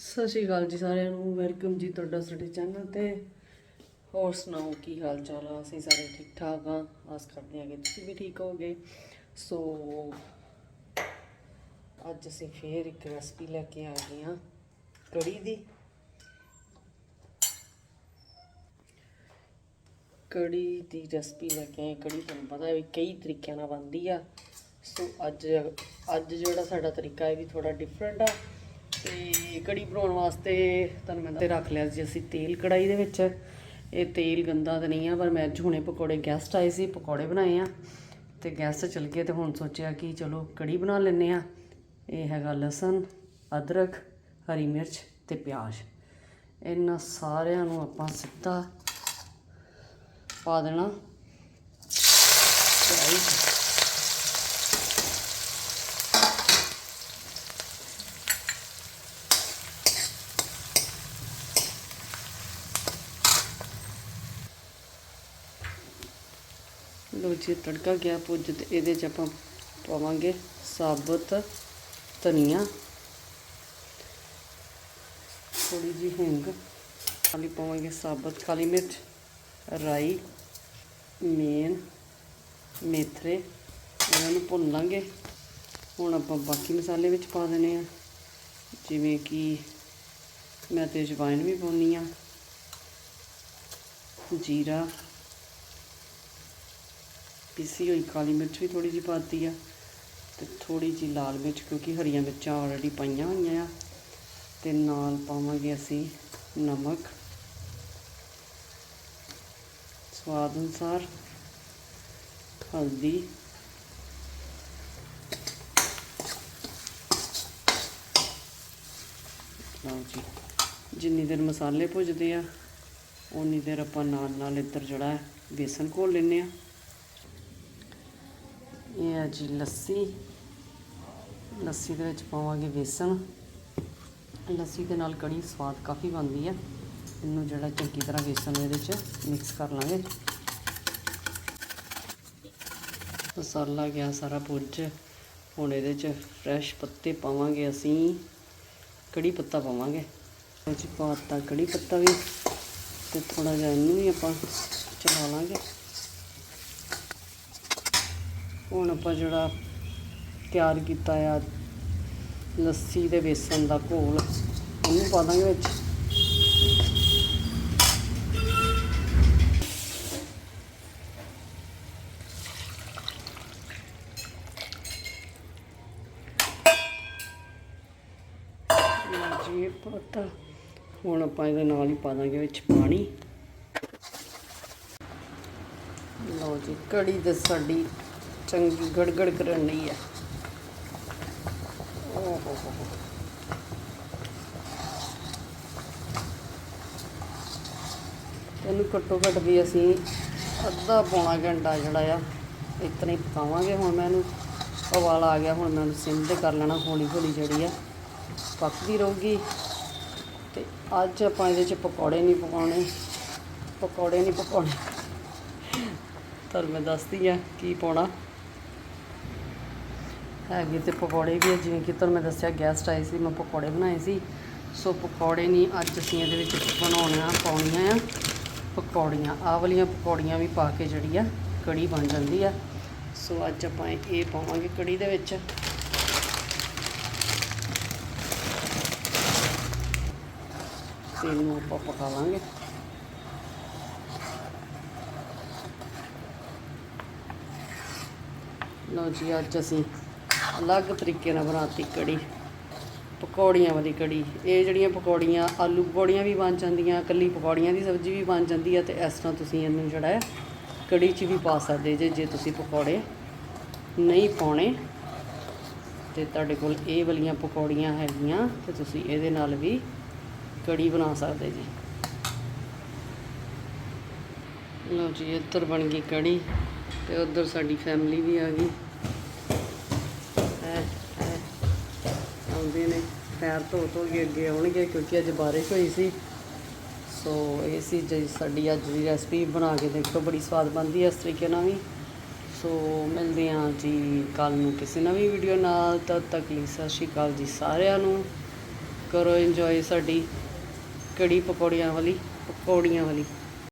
ਸਤਿ ਸ਼੍ਰੀ ਅਕਾਲ ਜੀ ਸਾਰਿਆਂ ਨੂੰ, ਵੈਲਕਮ ਜੀ ਤੁਹਾਡਾ ਸਾਡੇ ਚੈਨਲ ਤੇ। ਹੋਰ ਸੁਣਾਓ, ਕੀ ਹਾਲ ਚਾਲ ਆ? ਅਸੀਂ ਸਾਰੇ ਠੀਕ ਠਾਕ ਆ। ਆਸ ਕਰਦੇ ਹਾਂ ਕਿ ਤੁਸੀਂ ਵੀ ਠੀਕ ਹੋਗੇ ਸੋ, ਅੱਜ ਅਸੀਂ ਫੇਰ ਇੱਕ ਰੈਸਪੀ ਲੈ ਕੇ ਆ ਗਏ ਹਾਂ, ਕੜੀ ਦੀ। ਕੜੀ ਦੀ ਰੈਸਪੀ ਲੈ ਕੇ ਆਏ ਕੜੀ ਤੁਹਾਨੂੰ ਪਤਾ ਹੈ ਵੀ ਕਈ ਤਰੀਕਿਆਂ ਨਾਲ ਬਣਦੀ ਆ। ਸੋ, ਅੱਜ ਅੱਜ ਜਿਹੜਾ ਸਾਡਾ ਤਰੀਕਾ ਹੈ ਵੀ ਥੋੜਾ ਡਿਫਰੈਂਟ ਆ। ਤੇ ਕੜੀ ਬਣਾਉਣ ਵਾਸਤੇ ਤੁਹਾਨੂੰ ਮੈਂ ਤੇ ਰੱਖ ਲਿਆ ਜੀ ਅਸੀਂ ਤੇਲ ਕੜਾਈ ਦੇ ਵਿੱਚ। ਇਹ ਤੇਲ ਗੰਦਾ ਤਾਂ ਨਹੀਂ ਆ, ਪਰ ਮੈਂ ਅੱਜ ਹੁਣੇ ਪਕੌੜੇ ਗੈਸਟ ਆਏ ਸੀ, ਪਕੌੜੇ ਬਣਾਏ ਆ। ਤੇ ਗੈਸਟ ਚਲ ਗਏ ਤੇ ਹੁਣ ਸੋਚਿਆ ਕਿ ਚਲੋ ਕੜੀ ਬਣਾ ਲੈਨੇ ਆ। ਇਹ ਹੈਗਾ ਲਸਣ, ਅਦਰਕ, ਹਰੀ ਮਿਰਚ ਤੇ ਪਿਆਜ਼। ਇਹਨਾਂ ਸਾਰਿਆਂ ਨੂੰ ਆਪਾਂ ਸਿੱਧਾ ਪਾ ਦੇਣਾ। ਕੜਾਹੀ ਲੋ ਜੀ, ਤੜਕਾ ਗਿਆ ਪੁੱਜ ਤੇ ਇਹਦੇ ਚ ਆਪਾਂ ਪਾਵਾਂਗੇ ਸਾਬਤ ਧਨੀਆ। ਥੋੜੀ ਜੀ ਹਿੰਗ, ਖਾਲੀ ਪਾਵਾਂਗੇ ਸਾਬਤ ਕਾਲੀ ਮਿਰਚ, ਰਾਈ, ਮੇਨ ਮੇਥਰੇ ਇਹਨਾਂ ਨੂੰ ਭੁੰਨ ਲਾਂਗੇ। ਹੁਣ ਆਪਾਂ ਬਾਕੀ ਮਸਾਲੇ ਵਿੱਚ ਪਾ ਦੇਣੇ ਆ। ਜਿਵੇਂ ਕਿ ਮੈਂ ਤੇ ਜਵਾਇਨ ਵੀ ਪਾਉਣੀ ਆ ਜੀਰਾ ਪੀਸੀ ਹੋਈ, ਕਾਲੀ ਮਿਰਚ ਵੀ ਥੋੜੀ ਜਿਹੀ ਪਾਤੀ ਆ ਤੇ ਥੋੜੀ ਜਿਹੀ ਲਾਲ ਮਿਰਚ, ਕਿਉਂਕਿ ਹਰੀਆਂ ਮਿਰਚਾਂ ਆਲਰੇਡੀ ਪਾਈਆਂ ਹੋਈਆਂ ਆ। ਤੇ ਨਾਲ ਪਾਵਾਂਗੇ ਅਸੀਂ ਨਮਕ। ਸਵਾਦ ਅਨੁਸਾਰ ਹਲਦੀ। ਲਓ ਜੀ, ਜਿੰਨੀ ਦੇਰ ਮਸਾਲੇ ਭੁੱਜਦੇ ਆ ਉਨੀ ਦੇਰ ਆਪਾਂ ਨਾਲ ਨਾਲ ਇੱਧਰ ਜਿਹੜਾ ਹੈ, ਬੇਸਨ ਘੋਲ ਲੈਨੇ ਆ ਇਹ ਹੈ ਜੀ ਲੱਸੀ। ਲੱਸੀ ਦੇ ਵਿੱਚ ਪਾਵਾਂਗੇ ਬੇਸਣ ਲੱਸੀ ਦੇ ਨਾਲ ਕੜੀ ਸਵਾਦ ਕਾਫੀ ਬਣਦੀ ਹੈ। ਇਹਨੂੰ ਜਿਹੜਾ ਚੰਗੀ ਤਰ੍ਹਾਂ ਬੇਸਣ ਇਹਦੇ ਚ ਮਿਕਸ ਕਰ ਲਾਂਗੇ। ਮਸਾਲਾ ਗਿਆ ਸਾਰਾ ਭੁੱਜ ਹੁਣ ਇਹਦੇ ਚ ਫਰੈਸ਼ ਪੱਤੇ ਪਾਵਾਂਗੇ ਅਸੀਂ। ਕੜੀ ਪੱਤਾ ਪਾਵਾਂਗੇ। ਉਹ ਚ ਪਾਤਾ ਕੜੀ ਪੱਤਾ ਵੀ। ਤੇ ਥੋੜਾ ਜਿਹਾ ਇਹਨੂੰ ਵੀ ਆਪਾਂ ਚਲਾ ਲਾਂਗੇ। ਹੁਣ ਆਪਾਂ ਜਿਹੜਾ ਤਿਆਰ ਕੀਤਾ ਆ ਲੱਸੀ ਦੇ ਬੇਸਣ ਦਾ ਘੋਲ, ਉਹਨੂੰ ਪਾ ਦਾਂਗੇ ਵਿੱਚ। ਜੀ ਇਹ ਹੁਣ ਆਪਾਂ ਇਹਦੇ ਨਾਲ ਹੀ ਪਾ ਦਾਂਗੇ ਵਿੱਚ ਪਾਣੀ। ਲਓ ਜੀ, ਕੜੀ ਤੇ ਸਾਡੀ ਚੰਗੀ ਗੜਗੜ ਕਰਨ ਲਈ ਹੈ ਓਹ ਹੋ ਇਹਨੂੰ ਘੱਟੋ ਘੱਟ ਵੀ ਅਸੀਂ ਅੱਧਾ ਪੌਣਾ ਘੰਟਾ ਜਿਹੜਾ ਆ, ਇਤਨਾ ਹੀ ਪਕਾਵਾਂਗੇ। ਹੁਣ ਮੈਂ ਇਹਨੂੰ ਉਬਾਲ ਆ ਗਿਆ, ਹੁਣ ਮੈਂ ਇਹਨੂੰ ਸਿਮ ਤੇ ਕਰ ਲੈਣਾ ਹੌਲੀ ਹੌਲੀ ਜਿਹੜੀ ਆ ਪੱਕਦੀ ਰਹੂਗੀ। ਤੇ ਅੱਜ ਆਪਾਂ ਇਹਦੇ ਚ ਪਕੌੜੇ ਨਹੀਂ ਪਕਾਉਣੇ। ਪਕੌੜੇ ਨਹੀਂ ਪਕਾਉਣੇ। ਤੁਹਾਨੂੰ ਮੈਂ ਦੱਸਦੀ ਆ ਕੀ ਪਾਉਣਾ। ਹੈਗੇ ਤੇ ਪਕੌੜੇ ਵੀ ਆ, ਜਿਵੇਂ ਕਿ ਤੁਹਾਨੂੰ ਮੈਂ ਦੱਸਿਆ ਗੈਸਟ ਆਏ ਸੀ, ਮੈਂ ਪਕੌੜੇ ਬਣਾਏ ਸੀ। ਸੋ ਪਕੌੜੇ ਨਹੀਂ, ਅੱਜ ਅਸੀਂ ਇਹਦੇ ਵਿੱਚ ਬਣਾਉਣਾ ਪਾਉਣੀਆਂ ਆ। ਪਕੌੜੀਆਂ, ਆਹ ਵਾਲੀਆਂ ਪਕੌੜੀਆਂ ਵੀ ਪਾ ਕੇ ਜਿਹੜੀ ਆ, ਕੜੀ ਬਣ ਜਾਂਦੀ ਆ। ਸੋ ਅੱਜ ਆਪਾਂ ਇਹ ਪਾਵਾਂਗੇ ਕੜੀ ਦੇ ਵਿੱਚ। ਤੇ ਇਹਨੂੰ ਆਪਾਂ ਪਕਾ ਲਾਂਗੇ। ਲਓ ਜੀ, ਅੱਜ ਅਸੀਂ ਅਲੱਗ ਤਰੀਕੇ ਨਾਲ ਬਣਾਤੀ ਕੜੀ, ਪਕੌੜੀਆਂ ਵਾਲੀ ਕੜੀ। ਇਹ ਜਿਹੜੀਆਂ ਪਕੌੜੀਆਂ, ਆਲੂ ਪਕੌੜੀਆਂ ਵੀ ਬਣ ਜਾਂਦੀਆਂ ਕੱਲੀ ਪਕੌੜੀਆਂ ਦੀ ਸਬਜ਼ੀ ਵੀ ਬਣ ਜਾਂਦੀ ਹੈ ਤੇ ਇਸ ਤਰ੍ਹਾਂ ਤੁਸੀਂ ਇਹਨੂੰ ਜਿਹੜਾ ਹੈ, ਕੜੀ 'ਚ ਵੀ ਪਾ ਸਕਦੇ ਜੇ ਜੇ ਤੁਸੀਂ ਪਕੌੜੇ ਨਹੀਂ ਪਾਉਣੇ। ਤੇ ਤੁਹਾਡੇ ਕੋਲ ਇਹ ਵਾਲੀਆਂ ਪਕੌੜੀਆਂ ਹੈਗੀਆਂ ਤੇ ਤੁਸੀਂ ਇਹਦੇ ਨਾਲ ਵੀ ਕੜੀ ਬਣਾ ਸਕਦੇ ਜੀ। ਲਓ ਜੀ, ਇੱਧਰ ਬਣ ਗਈ ਕੜੀ ਤੇ ਉੱਧਰ ਸਾਡੀ ਫੈਮਿਲੀ ਵੀ ਆ ਗਈ ਹੈ ਹੈ ਆਉਂਦੇ ਨੇ। ਪੈਰ ਧੋ ਧੋ ਕੇ ਅੱਗੇ ਆਉਣਗੇ ਕਿਉਂਕਿ ਅੱਜ ਬਾਰਿਸ਼ ਹੋਈ ਸੀ। ਸੋ ਇਹ ਸੀ ਜੀ ਸਾਡੀ ਅੱਜ ਦੀ ਰੈਸਪੀ ਬਣਾ ਕੇ ਦੇਖੋ, ਬੜੀ ਸਵਾਦ ਬਣਦੀ ਹੈ ਇਸ ਤਰੀਕੇ ਨਾਲ ਵੀ। ਸੋ ਮਿਲਦੇ ਹਾਂ ਜੀ ਕੱਲ ਨੂੰ ਕਿਸੇ ਨਵੀਂ ਵੀਡੀਓ ਨਾਲ। ਤਦ ਤੱਕ ਲਈ ਸਤਿ ਸ਼੍ਰੀ ਅਕਾਲ ਜੀ ਸਾਰਿਆਂ ਨੂੰ। ਕਰੋ ਇੰਜੋਏ ਸਾਡੀ ਕੜੀ ਪਕੌੜੀਆਂ ਵਾਲੀ ਪਕੌੜੀਆਂ ਵਾਲੀ।